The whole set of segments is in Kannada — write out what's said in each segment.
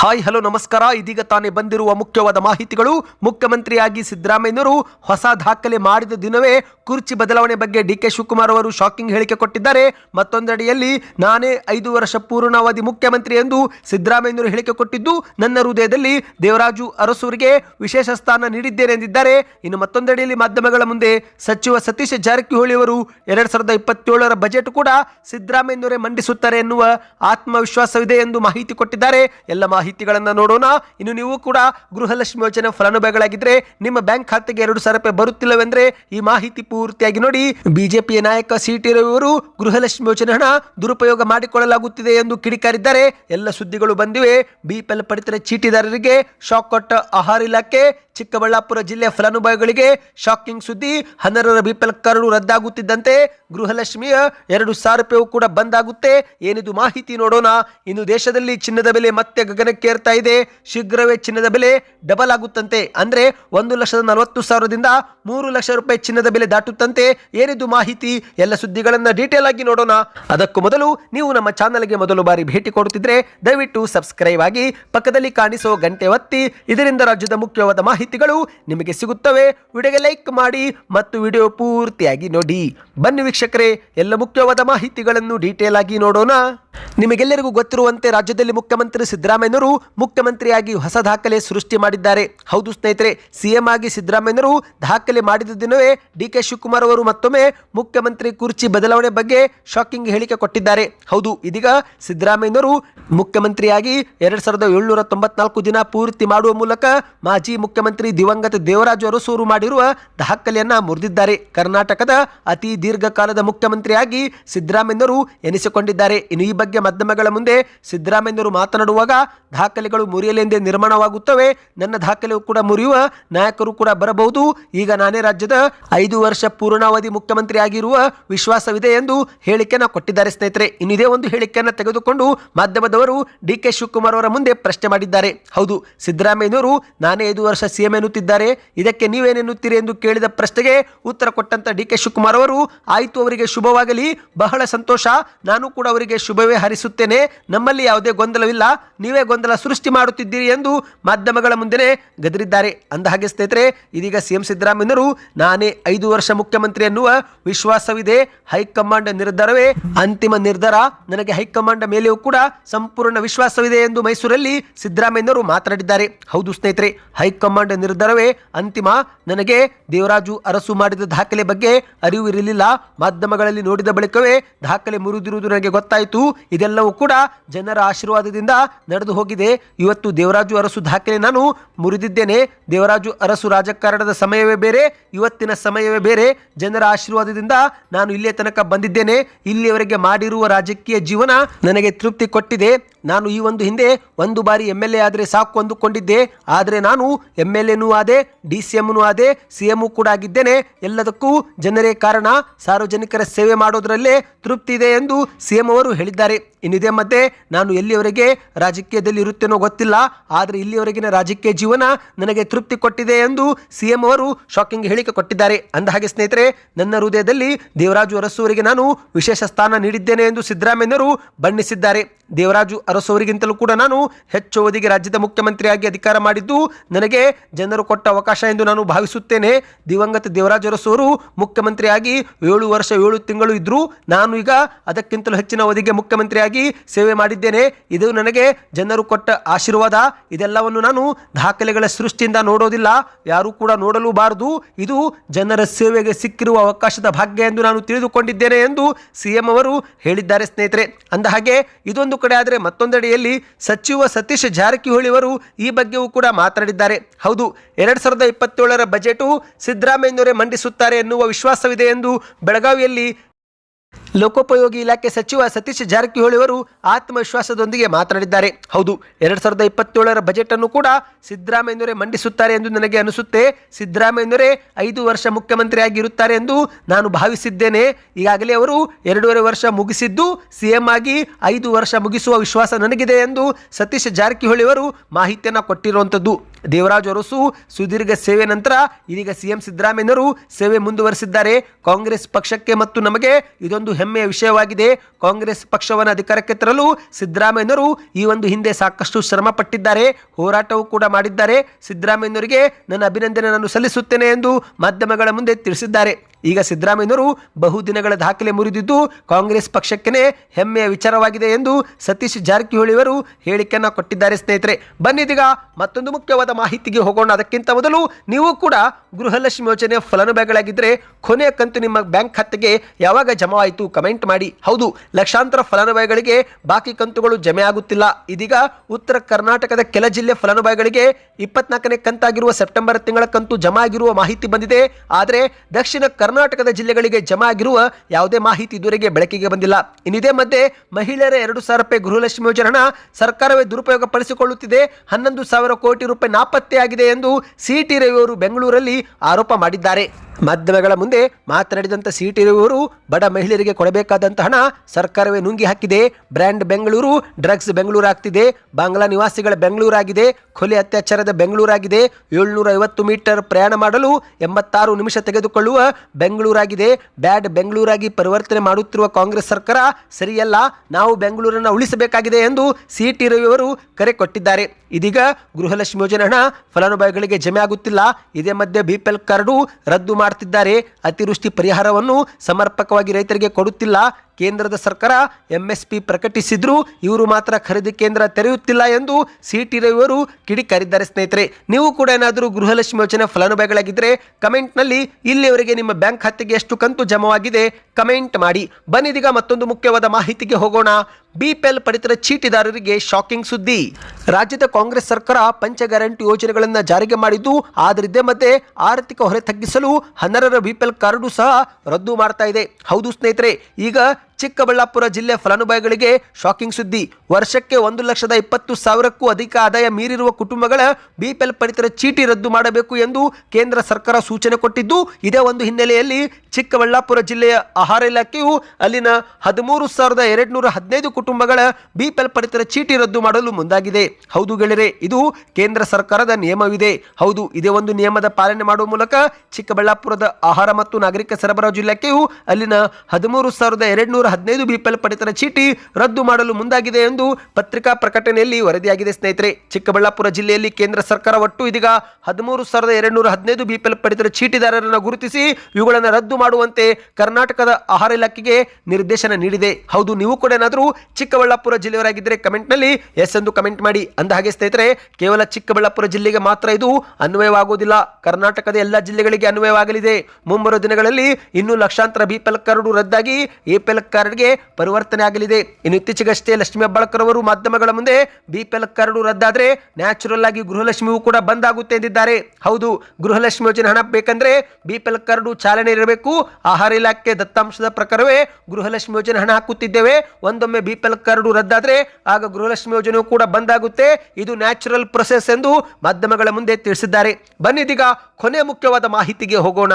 ಹಾಯ್, ಹಲೋ, ನಮಸ್ಕಾರ. ಇದೀಗ ತಾನೇ ಬಂದಿರುವ ಮುಖ್ಯವಾದ ಮಾಹಿತಿಗಳು. ಮುಖ್ಯಮಂತ್ರಿಯಾಗಿ ಸಿದ್ದರಾಮಯ್ಯನವರು ಹೊಸ ದಾಖಲೆ ಮಾಡಿದ ದಿನವೇ ಕುರ್ಚಿ ಬದಲಾವಣೆ ಬಗ್ಗೆ ಡಿ ಕೆ ಶಿವಕುಮಾರ್ ಅವರು ಶಾಕಿಂಗ್ ಹೇಳಿಕೆ ಕೊಟ್ಟಿದ್ದಾರೆ. ಮತ್ತೊಂದೆಡೆಯಲ್ಲಿ, ನಾನೇ ಐದು ವರ್ಷ ಪೂರ್ಣಾವಧಿ ಮುಖ್ಯಮಂತ್ರಿ ಎಂದು ಸಿದ್ದರಾಮಯ್ಯನವರು ಹೇಳಿಕೆ ಕೊಟ್ಟಿದ್ದು, ನನ್ನ ಹೃದಯದಲ್ಲಿ ದೇವರಾಜು ಅರಸೂರಿಗೆ ವಿಶೇಷ ಸ್ಥಾನ ನೀಡಿದ್ದೇನೆ ಎಂದಿದ್ದಾರೆ. ಇನ್ನು ಮತ್ತೊಂದೆಡೆಯಲ್ಲಿ ಮಾಧ್ಯಮಗಳ ಮುಂದೆ ಸಚಿವ ಸತೀಶ್ ಜಾರಕಿಹೊಳಿ ಅವರು ಎರಡ್ ಸಾವಿರದ ಇಪ್ಪತ್ತೇಳರ ಬಜೆಟ್ ಕೂಡ ಸಿದ್ದರಾಮಯ್ಯನವರೇ ಮಂಡಿಸುತ್ತಾರೆ ಎನ್ನುವ ಆತ್ಮವಿಶ್ವಾಸವಿದೆ ಎಂದು ಮಾಹಿತಿ ಕೊಟ್ಟಿದ್ದಾರೆ. ಎಲ್ಲ ಮಾಹಿತಿಗಳನ್ನು ನೋಡೋಣ. ಇನ್ನು ನೀವು ಕೂಡ ಗೃಹಲಕ್ಷ್ಮಿ ಯೋಜನೆ ಫಲಾನುಭವಿಗಳಾಗಿದ್ರೆ ನಿಮ್ಮ ಬ್ಯಾಂಕ್ ಖಾತೆಗೆ ಎರಡು ಸಾವಿರ ರೂಪಾಯಿ ಬರುತ್ತಿಲ್ಲವೆಂದ್ರೆ ಈ ಮಾಹಿತಿ ಪೂರ್ತಿಯಾಗಿ ನೋಡಿ. ಬಿಜೆಪಿಯ ನಾಯಕ ಸಿಟಿ ರವಿಯವರು ಗೃಹಲಕ್ಷ್ಮಿ ಯೋಜನೆ ಹಣ ದುರುಪಯೋಗ ಮಾಡಿಕೊಳ್ಳಲಾಗುತ್ತಿದೆ ಎಂದು ಕಿಡಿಕಾರಿದ್ದಾರೆ. ಎಲ್ಲ ಸುದ್ದಿಗಳು ಬಂದಿವೆ. ಬಿಪಿಎಲ್ ಪಡಿತರ ಚೀಟಿದಾರರಿಗೆ ಶಾಕ್ ಕೊಟ್ಟ ಆಹಾರ ಇಲಾಖೆ, ಚಿಕ್ಕಬಳ್ಳಾಪುರ ಜಿಲ್ಲೆಯ ಫಲಾನುಭವಿಗಳಿಗೆ ಶಾಕಿಂಗ್ ಸುದ್ದಿ. ಹನ್ನೆರಡರ ಬಿಪಿಎಲ್ ಕರಡು ರದ್ದಾಗುತ್ತಿದ್ದಂತೆ ಗೃಹಲಕ್ಷ್ಮಿಯ ಎರಡು ಸಾವಿರ ರೂಪಾಯಿ ಕೂಡ ಬಂದ್ ಆಗುತ್ತೆ ಏನಿದು ಮಾಹಿತಿ ನೋಡೋಣ. ಇನ್ನು ದೇಶದಲ್ಲಿ ಚಿನ್ನದ ಬೆಲೆ ಮತ್ತೆ ಗಗನಕ್ಕೇರ್ತಾ ಇದೆ, ಶೀಘ್ರವೇ ಚಿನ್ನದ ಬೆಲೆ ಡಬಲ್ ಆಗುತ್ತಂತೆ. ಅಂದ್ರೆ ಒಂದು ಲಕ್ಷದ ನಲವತ್ತು ಸಾವಿರದಿಂದ ಮೂರು ಲಕ್ಷ ರೂಪಾಯಿ ಚಿನ್ನದ ಬೆಲೆ ದಾಟುತ್ತಂತೆ ಏನಿದು ಮಾಹಿತಿ? ಎಲ್ಲ ಸುದ್ದಿಗಳನ್ನ ಡೀಟೇಲ್ ಆಗಿ ನೋಡೋಣ. ಅದಕ್ಕೂ ಮೊದಲು ನೀವು ನಮ್ಮ ಚಾನಲ್ಗೆ ಮೊದಲು ಬಾರಿ ಭೇಟಿ ಕೊಡುತ್ತಿದ್ರೆ ದಯವಿಟ್ಟು ಸಬ್ಸ್ಕ್ರೈಬ್ ಆಗಿ ಪಕ್ಕದಲ್ಲಿ ಕಾಣಿಸೋ ಗಂಟೆ ಒತ್ತಿ. ಇದರಿಂದ ರಾಜ್ಯದ ಮುಖ್ಯವಾದ ಮಾಹಿತಿಗಳು ನಿಮಗೆ ಸಿಗುತ್ತವೆ. ವಿಡಿಯೋಗೆ ಲೈಕ್ ಮಾಡಿ ಮತ್ತು ವಿಡಿಯೋ ಪೂರ್ತಿಯಾಗಿ ನೋಡಿ. ಬನ್ನಿ ವೀಕ್ಷಕರೇ, ಎಲ್ಲ ಮುಖ್ಯವಾದ ಮಾಹಿತಿಗಳನ್ನು ಡೀಟೇಲ್ ಆಗಿ ನೋಡೋಣ. ನಿಮಗೆಲ್ಲರಿಗೂ ಗೊತ್ತಿರುವಂತೆ ರಾಜ್ಯದಲ್ಲಿ ಮುಖ್ಯಮಂತ್ರಿ ಸಿದ್ದರಾಮಯ್ಯನವರು ಮುಖ್ಯಮಂತ್ರಿಯಾಗಿ ಹೊಸ ದಾಖಲೆ ಸೃಷ್ಟಿ ಮಾಡಿದ್ದಾರೆ. ಹೌದು ಸ್ನೇಹಿತರೆ, ಸಿಎಂ ಆಗಿ ಸಿದ್ದರಾಮಯ್ಯನವರು ದಾಖಲೆ ಮಾಡಿದ ದಿನವೇ ಡಿ ಕೆ ಶಿವಕುಮಾರ್ ಅವರು ಮತ್ತೊಮ್ಮೆ ಮುಖ್ಯಮಂತ್ರಿ ಕುರ್ಚಿ ಬದಲಾವಣೆ ಬಗ್ಗೆ ಶಾಕಿಂಗ್ ಹೇಳಿಕೆ ಕೊಟ್ಟಿದ್ದಾರೆ. ಹೌದು, ಇದೀಗ ಸಿದ್ದರಾಮಯ್ಯನವರು ಮುಖ್ಯಮಂತ್ರಿಯಾಗಿ ಎರಡ್ ಸಾವಿರದ ಏಳ್ನೂರ ತೊಂಬತ್ನಾಲ್ಕು ದಿನ ಪೂರ್ತಿ ಮಾಡುವ ಮೂಲಕ ಮಾಜಿ ಮುಖ್ಯಮಂತ್ರಿ ದಿವಂಗತ ದೇವರಾಜು ಅರಸೂರು ಮಾಡಿರುವ ದಾಖಲೆಯನ್ನ ಮುರಿದಿದ್ದಾರೆ. ಕರ್ನಾಟಕದ ಅತಿ ದೀರ್ಘಕಾಲದ ಮುಖ್ಯಮಂತ್ರಿಯಾಗಿ ಸಿದ್ದರಾಮಯ್ಯನವರು ಎನಿಸಿಕೊಂಡಿದ್ದಾರೆ. ಇನ್ನು ಈ ಬಗ್ಗೆ ಮಾಧ್ಯಮಗಳ ಮುಂದೆ ಸಿದ್ದರಾಮಯ್ಯರು ಮಾತನಾಡುವಾಗ ದಾಖಲೆಗಳು ಮುರಿಯಲೆಂದೇ ನಿರ್ಮಾಣವಾಗುತ್ತವೆ. ನನ್ನ ದಾಖಲೆಯು ಕೂಡ ಮುರಿಯುವ ನಾಯಕರು ಕೂಡ ಬರಬಹುದು. ಈಗ ನಾನೇ ರಾಜ್ಯದ ಐದು ವರ್ಷ ಪೂರ್ಣಾವಧಿ ಮುಖ್ಯಮಂತ್ರಿ ಆಗಿರುವ ವಿಶ್ವಾಸವಿದೆ ಎಂದು ಹೇಳಿಕೆಯನ್ನು ಕೊಟ್ಟಿದ್ದಾರೆ ಸ್ನೇಹಿತರೆ. ಇನ್ನಿದೇ ಒಂದು ಹೇಳಿಕೆಯನ್ನು ತೆಗೆದುಕೊಂಡು ಮಾಧ್ಯಮದವರು ಡಿ ಕೆ ಶಿವಕುಮಾರ್ ಅವರ ಮುಂದೆ ಪ್ರಶ್ನೆ ಮಾಡಿದ್ದಾರೆ. ಹೌದು, ಸಿದ್ದರಾಮಯ್ಯನವರು ನಾನೇ ಐದು ವರ್ಷ ಸಿಎಂ ಎನ್ನುತ್ತಿದ್ದಾರೆ. ಇದಕ್ಕೆ ನೀವೇನೆನ್ನುತ್ತೀರಿ ಎಂದು ಕೇಳಿದ ಪ್ರಶ್ನೆಗೆ ಉತ್ತರ ಕೊಟ್ಟಂತ ಡಿ ಕೆ ಶಿವಕುಮಾರ್ ಅವರು, ಆಯಿತು, ಅವರಿಗೆ ಶುಭವಾಗಲಿ. ಬಹಳ ಸಂತೋಷ. ನಾನು ಕೂಡ ಅವರಿಗೆ ಶುಭವೇ ಹರಿಸುತ್ತೇನೆ. ನಮ್ಮಲ್ಲಿ ಯಾವುದೇ ಗೊಂದಲವಿಲ್ಲ. ನೀವೇ ಗೊಂದಲ ಸೃಷ್ಟಿ ಮಾಡುತ್ತಿದ್ದೀರಿ ಎಂದು ಮಾಧ್ಯಮಗಳ ಮುಂದೆ ಗದರಿದ್ದಾರೆ. ಅಂದಹಾಗೆ ಸ್ನೇಹಿತರೆ, ಇದೀಗ ಸಿಎಂ ಸಿದ್ದರಾಮಯ್ಯನವರು ನಾನೇ ಐದು ವರ್ಷ ಮುಖ್ಯಮಂತ್ರಿ ಎನ್ನುವ ವಿಶ್ವಾಸವಿದೆ. ಹೈಕಮಾಂಡ್ ನಿರ್ಧಾರವೇ ಅಂತಿಮ ನಿರ್ಧಾರ. ನನಗೆ ಹೈಕಮಾಂಡ್ ಮೇಲೆಯೂ ಕೂಡ ಸಂಪೂರ್ಣ ವಿಶ್ವಾಸವಿದೆ ಎಂದು ಮೈಸೂರಲ್ಲಿ ಸಿದ್ದರಾಮಯ್ಯನವರು ಮಾತನಾಡಿದ್ದಾರೆ. ಹೌದು ಸ್ನೇಹಿತರೆ, ಹೈಕಮಾಂಡ್ ನಿರ್ಧಾರವೇ ಅಂತಿಮ. ನನಗೆ ದೇವರಾಜು ಅರಸು ಮಾಡಿದ ದಾಖಲೆ ಬಗ್ಗೆ ಅರಿವು ಇರಲಿಲ್ಲ. ಮಾಧ್ಯಮಗಳಲ್ಲಿ ನೋಡಿದ ಬಳಿಕವೇ ದಾಖಲೆ ಮುರಿದಿರುವುದು ನನಗೆ ಗೊತ್ತಾಯಿತು. ಇದೆಲ್ಲವೂ ಕೂಡ ಜನರ ಆಶೀರ್ವಾದದಿಂದ ನಡೆದು ಹೋಗಿದೆ. ಇವತ್ತು ದೇವರಾಜು ಅರಸು ದಾಖಲೆ ನಾನು ಮುರಿದಿದ್ದೇನೆ. ದೇವರಾಜು ಅರಸು ರಾಜಕಾರಣದ ಸಮಯವೇ ಬೇರೆ, ಇವತ್ತಿನ ಸಮಯವೇ ಬೇರೆ. ಜನರ ಆಶೀರ್ವಾದದಿಂದ ನಾನು ಇಲ್ಲೇ ತನಕ ಬಂದಿದ್ದೇನೆ. ಇಲ್ಲಿಯವರೆಗೆ ಮಾಡಿರುವ ರಾಜಕೀಯ ಜೀವನ ನನಗೆ ತೃಪ್ತಿ ಕೊಟ್ಟಿದೆ. ನಾನು ಈ ಒಂದು ಹಿಂದೆ ಒಂದು ಬಾರಿ ಎಂ ಎಲ್ ಎ ಆದರೆ ಸಾಕು ಅಂದುಕೊಂಡಿದ್ದೆ. ಆದರೆ ನಾನು ಎಂ ಎಲ್ ಎನೂ ಆದೆ, ಡಿ ಸಿ ಎಮ್ನೂ ಆದೆ, ಸಿ ಎಂ ಕೂಡ ಆಗಿದ್ದೇನೆ. ಎಲ್ಲದಕ್ಕೂ ಜನರೇ ಕಾರಣ. ಸಾರ್ವಜನಿಕರ ಸೇವೆ ಮಾಡೋದರಲ್ಲೇ ತೃಪ್ತಿ ಇದೆ ಎಂದು ಸಿಎಂ ಅವರು ಹೇಳಿದ್ದಾರೆ. ಇನ್ನಿದೇ ಮಧ್ಯೆ ನಾನು ಎಲ್ಲಿಯವರೆಗೆ ರಾಜಕೀಯದಲ್ಲಿ ಇರುತ್ತೇನೋ ಗೊತ್ತಿಲ್ಲ. ಆದರೆ ಇಲ್ಲಿಯವರೆಗಿನ ರಾಜಕೀಯ ಜೀವನ ನನಗೆ ತೃಪ್ತಿ ಕೊಟ್ಟಿದೆ ಎಂದು ಸಿ ಎಂ ಅವರು ಶಾಕಿಂಗ್ ಹೇಳಿಕೆ ಕೊಟ್ಟಿದ್ದಾರೆ. ಅಂದ ಹಾಗೆ ಸ್ನೇಹಿತರೆ, ನನ್ನ ಹೃದಯದಲ್ಲಿ ದೇವರಾಜು ಅರಸು ಅವರಿಗೆ ನಾನು ವಿಶೇಷ ಸ್ಥಾನ ನೀಡಿದ್ದೇನೆ ಎಂದು ಸಿದ್ದರಾಮಯ್ಯನವರು ಬಣ್ಣಿಸಿದ್ದಾರೆ. ದೇವರಾಜು ಅರಸು ಕೂಡ ನಾನು ಹೆಚ್ಚು ಅವಧಿಗೆ ರಾಜ್ಯದ ಮುಖ್ಯಮಂತ್ರಿಯಾಗಿ ಅಧಿಕಾರ ಮಾಡಿದ್ದು ನನಗೆ ಜನರು ಕೊಟ್ಟ ಅವಕಾಶ ಎಂದು ನಾನು ಭಾವಿಸುತ್ತೇನೆ. ದಿವಂಗತ ದೇವರಾಜು ಅರಸು ಮುಖ್ಯಮಂತ್ರಿಯಾಗಿ ಏಳು ವರ್ಷ ಏಳು ತಿಂಗಳು ಇದ್ದರೂ ನಾನು ಈಗ ಅದಕ್ಕಿಂತಲೂ ಹೆಚ್ಚಿನ ಅವಧಿಗೆ ಮುಖ್ಯಮಂತ್ರಿಯಾಗಿ ಸೇವೆ ಮಾಡಿದ್ದೇನೆ. ಇದು ನನಗೆ ಜನರು ಕೊಟ್ಟ ಆಶೀರ್ವಾದ. ಇದೆಲ್ಲವನ್ನು ನಾನು ದಾಖಲೆಗಳ ಸೃಷ್ಟಿಯಿಂದ ನೋಡೋದಿಲ್ಲ. ಯಾರೂ ಕೂಡ ನೋಡಲೂಬಾರದು. ಇದು ಜನರ ಸೇವೆಗೆ ಸಿಕ್ಕಿರುವ ಅವಕಾಶದ ಭಾಗ್ಯ ಎಂದು ನಾನು ತಿಳಿದುಕೊಂಡಿದ್ದೇನೆ ಎಂದು ಸಿಎಂ ಅವರು ಹೇಳಿದ್ದಾರೆ ಸ್ನೇಹಿತರೆ. ಅಂದ ಹಾಗೆ ಇದೊಂದು ಕಡೆ ಆದರೆ ಮತ್ತೊಂದೆಡೆಯಲ್ಲಿ ಸಚಿವ ಸತೀಶ್ ಜಾರಕಿಹೊಳಿ ಅವರು ಈ ಬಗ್ಗೆಯೂ ಕೂಡ ಮಾತನಾಡಿದ್ದಾರೆ. ಹೌದು, ಎರಡ್ ಸಾವಿರದ ಇಪ್ಪತ್ತೇಳರ ಬಜೆಟು ಸಿದ್ದರಾಮಯ್ಯನವರೇ ಮಂಡಿಸುತ್ತಾರೆ ಎನ್ನುವ ವಿಶ್ವಾಸವಿದೆ ಎಂದು ಬೆಳಗಾವಿಯಲ್ಲಿ ಲೋಕೋಪಯೋಗಿ ಇಲಾಖೆ ಸಚಿವ ಸತೀಶ್ ಜಾರಕಿಹೊಳಿ ಅವರು ಆತ್ಮವಿಶ್ವಾಸದೊಂದಿಗೆ ಮಾತನಾಡಿದ್ದಾರೆ. ಹೌದು, ಎರಡ್ ಸಾವಿರದ ಇಪ್ಪತ್ತೇಳರ ಬಜೆಟ್ ಅನ್ನು ಕೂಡ ಸಿದ್ದರಾಮಯ್ಯನವರೇ ಮಂಡಿಸುತ್ತಾರೆ ಎಂದು ನನಗೆ ಅನಿಸುತ್ತೆ. ಸಿದ್ದರಾಮಯ್ಯನವರೇ ಐದು ವರ್ಷ ಮುಖ್ಯಮಂತ್ರಿಯಾಗಿರುತ್ತಾರೆ ಎಂದು ನಾನು ಭಾವಿಸಿದ್ದೇನೆ. ಈಗಾಗಲೇ ಅವರು ಎರಡೂವರೆ ವರ್ಷ ಮುಗಿಸಿದ್ದು, ಸಿಎಂ ಆಗಿ ಐದು ವರ್ಷ ಮುಗಿಸುವ ವಿಶ್ವಾಸ ನನಗಿದೆ ಎಂದು ಸತೀಶ್ ಜಾರಕಿಹೊಳಿ ಅವರು ಮಾಹಿತಿಯನ್ನು ಕೊಟ್ಟಿರುವಂಥದ್ದು. ದೇವರಾಜ್ ಅರಸು ಸುದೀರ್ಘ ಸೇವೆ ನಂತರ ಇದೀಗ ಸಿಎಂ ಸಿದ್ದರಾಮಯ್ಯನವರು ಸೇವೆ ಮುಂದುವರೆಸಿದ್ದಾರೆ. ಕಾಂಗ್ರೆಸ್ ಪಕ್ಷಕ್ಕೆ ಮತ್ತು ನಮಗೆ ಇದೊಂದು ಹೆಮ್ಮೆಯ ವಿಷಯವಾಗಿದೆ. ಕಾಂಗ್ರೆಸ್ ಪಕ್ಷವನ್ನು ಅಧಿಕಾರಕ್ಕೆ ತರಲು ಸಿದ್ದರಾಮಯ್ಯನವರು ಈ ಒಂದು ಹಿಂದೆ ಸಾಕಷ್ಟು ಶ್ರಮ ಪಟ್ಟಿದ್ದಾರೆ ಹೋರಾಟವೂ ಕೂಡ ಮಾಡಿದ್ದಾರೆ. ಸಿದ್ದರಾಮಯ್ಯನವರಿಗೆ ನನ್ನ ಅಭಿನಂದನೆ ನಾನು ಸಲ್ಲಿಸುತ್ತೇನೆ ಎಂದು ಮಾಧ್ಯಮಗಳ ಮುಂದೆ ತಿಳಿಸಿದ್ದಾರೆ. ಈಗ ಸಿದ್ದರಾಮಯ್ಯನವರು ಬಹುದಿನಗಳ ದಾಖಲೆ ಮುರಿದಿದ್ದು ಕಾಂಗ್ರೆಸ್ ಪಕ್ಷಕ್ಕೇನೆ ಹೆಮ್ಮೆಯ ವಿಚಾರವಾಗಿದೆ ಎಂದು ಸತೀಶ್ ಜಾರಕಿಹೊಳಿ ಅವರು ಹೇಳಿಕೆಯನ್ನು ಕೊಟ್ಟಿದ್ದಾರೆ ಸ್ನೇಹಿತರೆ. ಬನ್ನಿದೀಗ ಮತ್ತೊಂದು ಮುಖ್ಯವಾದ ಮಾಹಿತಿಗೆ ಹೋಗೋಣ. ಅದಕ್ಕಿಂತ ಮೊದಲು ನೀವು ಕೂಡ ಗೃಹಲಕ್ಷ್ಮಿ ಯೋಜನೆಯ ಫಲಾನುಭವಿಗಳಾಗಿದ್ದರೆ ಕೊನೆಯ ಕಂತು ನಿಮ್ಮ ಬ್ಯಾಂಕ್ ಖಾತೆಗೆ ಯಾವಾಗ ಜಮಾ ಆಯಿತು ಕಮೆಂಟ್ ಮಾಡಿ, ಹೌದು, ಲಕ್ಷಾಂತರ ಫಲಾನುಭವಿಗಳಿಗೆ ಬಾಕಿ ಕಂತುಗಳು ಜಮೆ ಆಗುತ್ತಿಲ್ಲ. ಇದೀಗ ಉತ್ತರ ಕರ್ನಾಟಕದ ಕೆಲ ಜಿಲ್ಲೆ ಫಲಾನುಭವಿಗಳಿಗೆ ಇಪ್ಪತ್ನಾಲ್ಕನೇ ಕಂತಾಗಿರುವ ಸೆಪ್ಟೆಂಬರ್ ತಿಂಗಳ ಕಂತು ಜಮಾ ಆಗಿರುವ ಮಾಹಿತಿ ಬಂದಿದೆ. ಆದರೆ ದಕ್ಷಿಣ ಕರ್ನಾಟಕದ ಜಿಲ್ಲೆಗಳಿಗೆ ಜಮಾ ಆಗಿರುವ ಯಾವುದೇ ಮಾಹಿತಿ ಇದುವರೆಗೆ ಬೆಳಕಿಗೆ ಬಂದಿಲ್ಲ. ಇನ್ನಿದೇ ಮಧ್ಯೆ ಮಹಿಳೆಯರ ಎರಡು ಸಾವಿರ ರೂಪಾಯಿ ಗೃಹಲಕ್ಷ್ಮಿ ಯೋಜನೆ ಹಣ ಸರ್ಕಾರವೇ ದುರುಪಯೋಗ ಪಡಿಸಿಕೊಳ್ಳುತ್ತಿದೆ ಹನ್ನೊಂದು ಸಾವಿರ ಕೋಟಿ ರೂಪಾಯಿ ನಾಪತ್ತೆಯಾಗಿದೆ ಎಂದು ಸಿಟಿ ರವಿ ಅವರು ಬೆಂಗಳೂರಲ್ಲಿ ಆರೋಪ ಮಾಡಿದ್ದಾರೆ. ಮಾಧ್ಯಮಗಳ ಮುಂದೆ ಮಾತನಾಡಿದಂಥ ಸಿಟಿ ರವಿ ಅವರು, ಬಡ ಮಹಿಳೆಯರಿಗೆ ಕೊಡಬೇಕಾದಂಥ ಹಣ ಸರ್ಕಾರವೇ ನುಂಗಿ ಹಾಕಿದೆ. ಬ್ರ್ಯಾಂಡ್ ಬೆಂಗಳೂರು, ಡ್ರಗ್ಸ್ ಬೆಂಗಳೂರು ಆಗ್ತಿದೆ ಬಾಂಗ್ಲಾ ನಿವಾಸಿಗಳ ಬೆಂಗಳೂರಾಗಿದೆ. ಕೊಲೆ ಅತ್ಯಾಚಾರದ ಬೆಂಗಳೂರಾಗಿದೆ. ಏಳ್ನೂರ ಐವತ್ತು ಮೀಟರ್ ಪ್ರಯಾಣ ಮಾಡಲು ಎಂಬತ್ತಾರು ನಿಮಿಷ ತೆಗೆದುಕೊಳ್ಳುವ ಬೆಂಗಳೂರಾಗಿದೆ. ಬ್ಯಾಡ್ ಬೆಂಗಳೂರಾಗಿ ಪರಿವರ್ತನೆ ಮಾಡುತ್ತಿರುವ ಕಾಂಗ್ರೆಸ್ ಸರ್ಕಾರ ಸರಿಯಲ್ಲ. ನಾವು ಬೆಂಗಳೂರನ್ನು ಉಳಿಸಬೇಕಾಗಿದೆ ಎಂದು ಸಿ ಟಿ ರವಿ ಅವರು ಕರೆ ಕೊಟ್ಟಿದ್ದಾರೆ. ಇದೀಗ ಗೃಹಲಕ್ಷ್ಮಿ ಯೋಜನೆ ಹಣ ಫಲಾನುಭವಿಗಳಿಗೆ ಜಮೆ ಆಗುತ್ತಿಲ್ಲ. ಇದೇ ಮಧ್ಯೆ ಬಿಪಿಎಲ್ ಕಾರ್ಡು ರದ್ದು ಮಾಡ್ತಿದ್ದಾರೆ. ಅತಿವೃಷ್ಟಿ ಪರಿಹಾರವನ್ನು ಸಮರ್ಪಕವಾಗಿ ರೈತರಿಗೆ ಕೊಡುತ್ತಿಲ್ಲ. ಕೇಂದ್ರದ ಸರ್ಕಾರ ಎಂಎಸ್ಪಿ ಪ್ರಕಟಿಸಿದ್ರು ಇವರು ಮಾತ್ರ ಖರೀದಿ ಕೇಂದ್ರ ತೆರೆಯುತ್ತಿಲ್ಲ ಎಂದು ಸಿಟಿ ರವಿಯವರು ಕಿಡಿಕಾರಿದ್ದಾರೆ ಸ್ನೇಹಿತರೆ. ನೀವು ಕೂಡ ಏನಾದರೂ ಗೃಹಲಕ್ಷ್ಮಿ ಯೋಜನೆ ಫಲಾನುಭವಿಗಳಾಗಿದ್ದರೆ ಕಮೆಂಟ್ನಲ್ಲಿ ಇಲ್ಲಿಯವರೆಗೆ ನಿಮ್ಮ ಬ್ಯಾಂಕ್ ಖಾತೆಗೆ ಎಷ್ಟು ಕಂತು ಜಮವಾಗಿದೆ ಕಮೆಂಟ್ ಮಾಡಿ. ಬನ್ನಿದೀಗ ಮತ್ತೊಂದು ಮುಖ್ಯವಾದ ಮಾಹಿತಿಗೆ ಹೋಗೋಣ. ಬಿಪಿಎಲ್ ಪಡಿತರ ಚೀಟಿದಾರರಿಗೆ ಶಾಕಿಂಗ್ ಸುದ್ದಿ. ರಾಜ್ಯದ ಕಾಂಗ್ರೆಸ್ ಸರ್ಕಾರ ಪಂಚ ಗ್ಯಾರಂಟಿ ಯೋಜನೆಗಳನ್ನು ಜಾರಿಗೆ ಮಾಡಿದ್ದು, ಆದರಿದ್ದೇ ಮತ್ತೆ ಆರ್ಥಿಕ ಹೊರೆ ತಗ್ಗಿಸಲು ಹನ್ನರರ ಬಿಪಿಎಲ್ ಕಾರ್ಡು ಸಹ ರದ್ದು ಮಾಡ್ತಾ ಇದೆ. ಹೌದು ಸ್ನೇಹಿತರೆ, ಈಗ ಚಿಕ್ಕಬಳ್ಳಾಪುರ ಜಿಲ್ಲೆ ಫಲಾನುಭವಿಗಳಿಗೆ ಶಾಕಿಂಗ್ ಸುದ್ದಿ. ವರ್ಷಕ್ಕೆ ಒಂದು ಲಕ್ಷದ ಇಪ್ಪತ್ತು ಸಾವಿರಕ್ಕೂ ಅಧಿಕ ಆದಾಯ ಮೀರಿರುವ ಕುಟುಂಬಗಳ ಬಿಪಿಎಲ್ ಪಡಿತರ ಚೀಟಿ ರದ್ದು ಮಾಡಬೇಕು ಎಂದು ಕೇಂದ್ರ ಸರ್ಕಾರ ಸೂಚನೆ ಕೊಟ್ಟಿದ್ದು, ಇದೇ ಒಂದು ಹಿನ್ನೆಲೆಯಲ್ಲಿ ಚಿಕ್ಕಬಳ್ಳಾಪುರ ಜಿಲ್ಲೆಯ ಆಹಾರ ಇಲಾಖೆಯು ಅಲ್ಲಿನ ಹದಿಮೂರು ಸಾವಿರದ ಎರಡು ನೂರ ಹದಿನೈದು ಕುಟುಂಬಗಳ ಬಿಪಿಎಲ್ ಪಡಿತರ ಚೀಟಿ ರದ್ದು ಮಾಡಲು ಮುಂದಾಗಿದೆ. ಹೌದು ಗೆಳೆಯರೆ, ಇದು ಕೇಂದ್ರ ಸರ್ಕಾರದ ನಿಯಮವಿದೆ. ಹೌದು, ಇದೇ ಒಂದು ನಿಯಮದ ಪಾಲನೆ ಮಾಡುವ ಮೂಲಕ ಚಿಕ್ಕಬಳ್ಳಾಪುರದ ಆಹಾರ ಮತ್ತು ನಾಗರಿಕ ಸರಬರಾಜು ಇಲಾಖೆಯು ಅಲ್ಲಿನ ಹದಿಮೂರು ಸಾವಿರದ ಎರಡು ನೂರ ಹದಿನೈದು ಬಿಪಿಎಲ್ ಪಡಿತರ ಚೀಟಿ ರದ್ದು ಮಾಡಲು ಮುಂದಾಗಿದೆ ಎಂದು ಪತ್ರಿಕಾ ಪ್ರಕಟಣೆಯಲ್ಲಿ ವರದಿಯಾಗಿದೆ, ಸ್ನೇಹಿತರೆ. ಚಿಕ್ಕಬಳ್ಳಾಪುರ ಜಿಲ್ಲೆಯಲ್ಲಿ ಕೇಂದ್ರ ಸರ್ಕಾರ ಒಟ್ಟು ಇದೀಗ ಹದಿಮೂರು ಸಾವಿರದ ಎರಡು ನೂರ ಹದಿನೈದು ಬಿಪಿಎಲ್ ಪಡಿತರ ಚೀಟಿದಾರರನ್ನು ಗುರುತಿಸಿ ಇವುಗಳನ್ನು ರದ್ದು ಮಾಡುವಂತೆ ಕರ್ನಾಟಕದ ಆಹಾರ ಇಲಾಖೆಗೆ ನಿರ್ದೇಶನ ನೀಡಿದೆ. ಹೌದು, ನೀವು ಕೂಡ ಏನಾದರೂ ಚಿಕ್ಕಬಳ್ಳಾಪುರ ಜಿಲ್ಲೆಯವರಾಗಿದ್ದರೆ ಕಮೆಂಟ್ನಲ್ಲಿ ಎಸ್ ಎಂದು ಕಮೆಂಟ್ ಮಾಡಿ. ಅಂದ ಹಾಗೆ, ಸ್ನೇಹಿತರೆ, ಕೇವಲ ಚಿಕ್ಕಬಳ್ಳಾಪುರ ಜಿಲ್ಲೆಗೆ ಮಾತ್ರ ಇದು ಅನ್ವಯವಾಗುವುದಿಲ್ಲ. ಕರ್ನಾಟಕದ ಎಲ್ಲ ಜಿಲ್ಲೆಗಳಿಗೆ ಅನ್ವಯವಾಗಲಿದೆ. ಮುಂಬರುವ ದಿನಗಳಲ್ಲಿ ಇನ್ನೂ ಲಕ್ಷಾಂತರ ಬಿಪಿಎಲ್ ಕಾರ್ಡು ರದ್ದಾಗಿ ಎಪಿಎಲ್ ಕಾರ್ಡ್ಗೆ ಪರಿವರ್ತನೆ ಆಗಲಿದೆ. ಇನ್ನು ಇತ್ತೀಚೆಗಷ್ಟೇ ಲಕ್ಷ್ಮಿ ಹೆಬ್ಬಾಳ್ಕರ್ ಅವರು ಮಾಧ್ಯಮಗಳ ಮುಂದೆ ಬಿಪಿಎಲ್ ಕಾರ್ಡ್ ರದ್ದಾದ್ರೆ ನ್ಯಾಚುರಲ್ ಆಗಿ ಗೃಹಲಕ್ಷ್ಮಿಯೂ ಕೂಡ ಬಂದ್ ಆಗುತ್ತೆ ಎಂದಿದ್ದಾರೆ. ಹೌದು, ಗೃಹಲಕ್ಷ್ಮಿ ಯೋಜನೆ ಹಣ ಬೇಕಂದ್ರೆ ಬಿಪಿಎಲ್ ಕಾರ್ಡ್ ಚಾಲನೆ ಇರಬೇಕು. ಆಹಾರ ಇಲಾಖೆ ದತ್ತಾಂಶದ ಪ್ರಕಾರವೇ ಗೃಹಲಕ್ಷ್ಮಿ ಯೋಜನೆ ಹಣ ಹಾಕುತ್ತಿದ್ದೇವೆ. ಒಂದೊಮ್ಮೆ ಬಿಪಿಎಲ್ ಕಾರ್ಡು ರದ್ದಾದ್ರೆ ಆಗ ಗೃಹಲಕ್ಷ್ಮಿ ಯೋಜನೆಯೂ ಕೂಡ ಬಂದ್ ಆಗುತ್ತೆ ಇದು ನ್ಯಾಚುರಲ್ ಪ್ರೊಸೆಸ್ ಎಂದು ಮಾಧ್ಯಮಗಳ ಮುಂದೆ ತಿಳಿಸಿದ್ದಾರೆ. ಬನ್ನಿದೀಗ ಕೊನೆ ಮುಖ್ಯವಾದ ಮಾಹಿತಿಗೆ ಹೋಗೋಣ.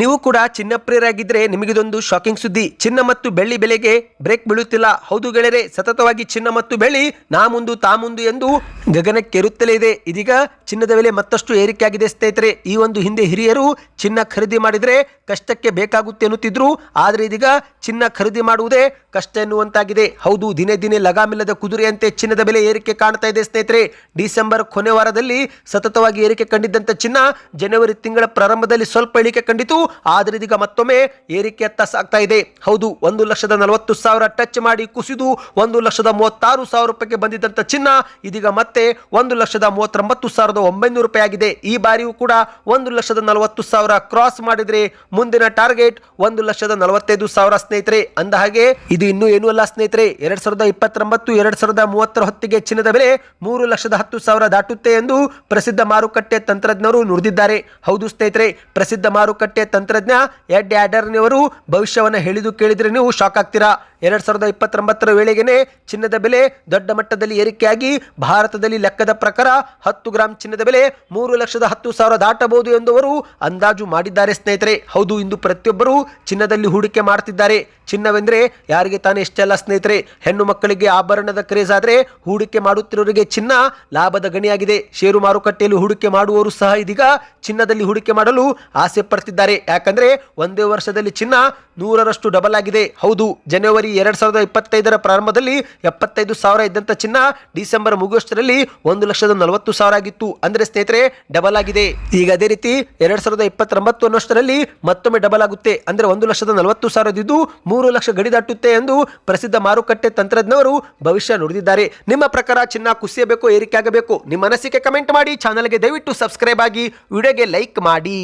ನೀವು ಕೂಡ ಚಿನ್ನಪ್ರಿಯರಾಗಿದ್ದರೆ ನಿಮಗಿದೊಂದು ಶಾಕಿಂಗ್ ಸುದ್ದಿ. ಚಿನ್ನ ಮತ್ತು ಬೆಳ್ಳಿ ಬೆಲೆಗೆ ಬ್ರೇಕ್ ಬೀಳುತ್ತಿಲ್ಲ. ಹೌದು ಗೆಳೆಯರೆ, ಸತತವಾಗಿ ಚಿನ್ನ ಮತ್ತು ಬೆಳ್ಳಿ ನಾ ಮುಂದು ತಾ ಮುಂದು ಎಂದು ಗಗನಕ್ಕೇರುತ್ತಲೇ ಇದೆ. ಇದೀಗ ಚಿನ್ನದ ಬೆಲೆ ಮತ್ತಷ್ಟು ಏರಿಕೆಯಾಗಿದೆ ಸ್ನೇಹಿತರೆ. ಈ ಒಂದು ಹಿಂದೆ ಹಿರಿಯರು ಚಿನ್ನ ಖರೀದಿ ಮಾಡಿದರೆ ಕಷ್ಟಕ್ಕೆ ಬೇಕಾಗುತ್ತೆ ಎನ್ನುತ್ತಿದ್ರು. ಆದರೆ ಇದೀಗ ಚಿನ್ನ ಖರೀದಿ ಮಾಡುವುದೇ ಕಷ್ಟ ಎನ್ನುವಂತಾಗಿದೆ. ಹೌದು, ದಿನೇ ದಿನೇ ಲಗಾಮಿಲ್ಲದ ಕುದುರೆಯಂತೆ ಚಿನ್ನದ ಬೆಲೆ ಏರಿಕೆ ಕಾಣ್ತಾ ಇದೆ ಸ್ನೇಹಿತರೆ. ಡಿಸೆಂಬರ್ ಕೊನೆ ವಾರದಲ್ಲಿ ಸತತವಾಗಿ ಏರಿಕೆ ಕಂಡಿದ್ದಂಥ ಚಿನ್ನ ಜನವರಿ ತಿಂಗಳ ಪ್ರಾರಂಭದಲ್ಲಿ ಸ್ವಲ್ಪ ಇಳಿಕೆ ಕಂಡಿತು. ಆದರೆ ಇದೀಗ ಮತ್ತೊಮ್ಮೆ ಏರಿಕೆಯತ್ತ ಸಾಗ್ತಾ ಇದೆ. ಹೌದು, ಒಂದು ಲಕ್ಷದ ನಲವತ್ತು ಸಾವಿರ ಟಚ್ ಮಾಡಿ ಕುಸಿದು ಒಂದು ಲಕ್ಷದ ಮೂವತ್ತಾರು ಸಾವಿರ ರೂಪಾಯಿಗೆ ಬಂದಿದ್ದಂಥ ಚಿನ್ನ ಇದೀಗ ಮತ್ತೆ ಒಂದು ಲಕ್ಷದ ಮೂವತ್ತೊಂಬತ್ತು ಸಾವಿರದ ಒಂಬೈನೂರು ರೂಪಾಯಿ ಆಗಿದೆ. ಈ ಬಾರಿಯೂ ಕೂಡ ಒಂದು ಲಕ್ಷದ ನಲವತ್ತು ಸಾವಿರ ಕ್ರಾಸ್ ಮಾಡಿದ್ರೆ ಮುಂದಿನ ಟಾರ್ಗೆಟ್ ಒಂದು ಲಕ್ಷದ ನಲವತ್ತೈದು ಸಾವಿರ ಸ್ನೇಹಿತರೆ. ಅಂದ ಹಾಗೆ ಇದು ಇನ್ನೂ ಏನೂ ಅಲ್ಲ ಸ್ನೇಹಿತರೆ, ಎರಡ್ ಸಾವಿರದ ಇಪ್ಪತ್ತೊಂಬತ್ತು, ಎರಡ್ ಸಾವಿರದ ಮೂವತ್ತರ ಹೊತ್ತಿಗೆ ಚಿನ್ನದ ಬೆಲೆ ಮೂರು ಲಕ್ಷದ ಹತ್ತು ಸಾವಿರ ದಾಟುತ್ತೆ ಎಂದು ಪ್ರಸಿದ್ಧ ಮಾರುಕಟ್ಟೆ ತಂತ್ರಜ್ಞರು ನುಡಿದಿದ್ದಾರೆ. ಹೌದು ಸ್ನೇಹಿತರೆ, ಪ್ರಸಿದ್ಧ ಮಾರುಕಟ್ಟೆ ತಂತ್ರಜ್ಞ, ಎಡ್ ಆಡರ್ನಿಯವರು ಭವಿಷ್ಯವನ್ನು ಹೇಳಿದು ಕೇಳಿದರೆ ನೀವು ಶಾಕ್ ಆಗ್ತೀರಾ? ಎರಡು ಸಾವಿರದ ಇಪ್ಪತ್ತೊಂಬತ್ತರ ವೇಳೆಗೆನೆ ಚಿನ್ನದ ಬೆಲೆ ದೊಡ್ಡ ಮಟ್ಟದಲ್ಲಿ ಏರಿಕೆಯಾಗಿ ಭಾರತದಲ್ಲಿ ಲೆಕ್ಕದ ಪ್ರಕಾರ ಹತ್ತು ಗ್ರಾಂ ಚಿನ್ನದ ಬೆಲೆ ಮೂರು ಲಕ್ಷದ ಹತ್ತು ಸಾವಿರ ದಾಟಬಹುದು ಎಂದು ಅವರು ಅಂದಾಜು ಮಾಡಿದ್ದಾರೆ ಸ್ನೇಹಿತರೆ. ಹೌದು, ಇಂದು ಪ್ರತಿಯೊಬ್ಬರು ಚಿನ್ನದಲ್ಲಿ ಹೂಡಿಕೆ ಮಾಡ್ತಿದ್ದಾರೆ. ಚಿನ್ನವೆಂದ್ರೆ ಯಾರಿಗೆ ತಾನೇ ಇಷ್ಟೆಲ್ಲ ಸ್ನೇಹಿತರೆ. ಹೆಣ್ಣು ಮಕ್ಕಳಿಗೆ ಆಭರಣದ ಕ್ರೇಜ್ ಆದರೆ ಹೂಡಿಕೆ ಮಾಡುತ್ತಿರೋರಿಗೆ ಚಿನ್ನ ಲಾಭದ ಗಣಿಯಾಗಿದೆ. ಷೇರು ಮಾರುಕಟ್ಟೆಯಲ್ಲಿ ಹೂಡಿಕೆ ಮಾಡುವವರು ಸಹ ಇದೀಗ ಚಿನ್ನದಲ್ಲಿ ಹೂಡಿಕೆ ಮಾಡಲು ಆಸೆ ಪಡ್ತಿದ್ದಾರೆ. ಯಾಕಂದ್ರೆ ಒಂದೇ ವರ್ಷದಲ್ಲಿ ಚಿನ್ನ ನೂರರಷ್ಟು ಡಬಲ್ ಆಗಿದೆ. ಹೌದು, ಜನವರಿ ಎರಡ್ ಸಾವಿರದ ಇಪ್ಪತ್ತೈದರ ಪ್ರಾರಂಭದಲ್ಲಿ ಎಪ್ಪತ್ತೈದು ಸಾವಿರ ಇದ್ದಂತ ಚಿನ್ನ ಡಿಸೆಂಬರ್ ಮುಗಿಯೋಷ್ಟರಲ್ಲಿ ಒಂದು ಲಕ್ಷದ ನಲವತ್ತು ಸಾವಿರ ಆಗಿತ್ತು. ಅಂದ್ರೆ ಸ್ನೇಹಿತರೆ ಡಬಲ್ ಆಗಿದೆ. ಈಗ ಅದೇ ರೀತಿ ಎರಡ್ ಸಾವಿರದ ಇಪ್ಪತ್ತೊಂಬತ್ತು ಅನ್ನೋಷ್ಟರಲ್ಲಿ ಮತ್ತೊಮ್ಮೆ ಡಬಲ್ ಆಗುತ್ತೆ. ಅಂದ್ರೆ ಒಂದು ಲಕ್ಷದ ನಲವತ್ತು ಸಾವಿರದಿದ್ದು ಮೂರು ಲಕ್ಷ ಗಡಿ ದಾಟುತ್ತೆ ಎಂದು ಪ್ರಸಿದ್ಧ ಮಾರುಕಟ್ಟೆ ತಂತ್ರಜ್ಞರು ಭವಿಷ್ಯ ನುಡಿದಿದ್ದಾರೆ. ನಿಮ್ಮ ಪ್ರಕಾರ ಚಿನ್ನ ಕುಸಿಯಬೇಕು, ಏರಿಕೆ ಆಗಬೇಕು? ನಿಮ್ಮ ಅನಿಸಿಕೆ ಕಮೆಂಟ್ ಮಾಡಿ, ಚಾನಲ್ಗೆ ದಯವಿಟ್ಟು ಸಬ್ಸ್ಕ್ರೈಬ್ ಆಗಿ, ವಿಡಿಯೋಗೆ ಲೈಕ್ ಮಾಡಿ.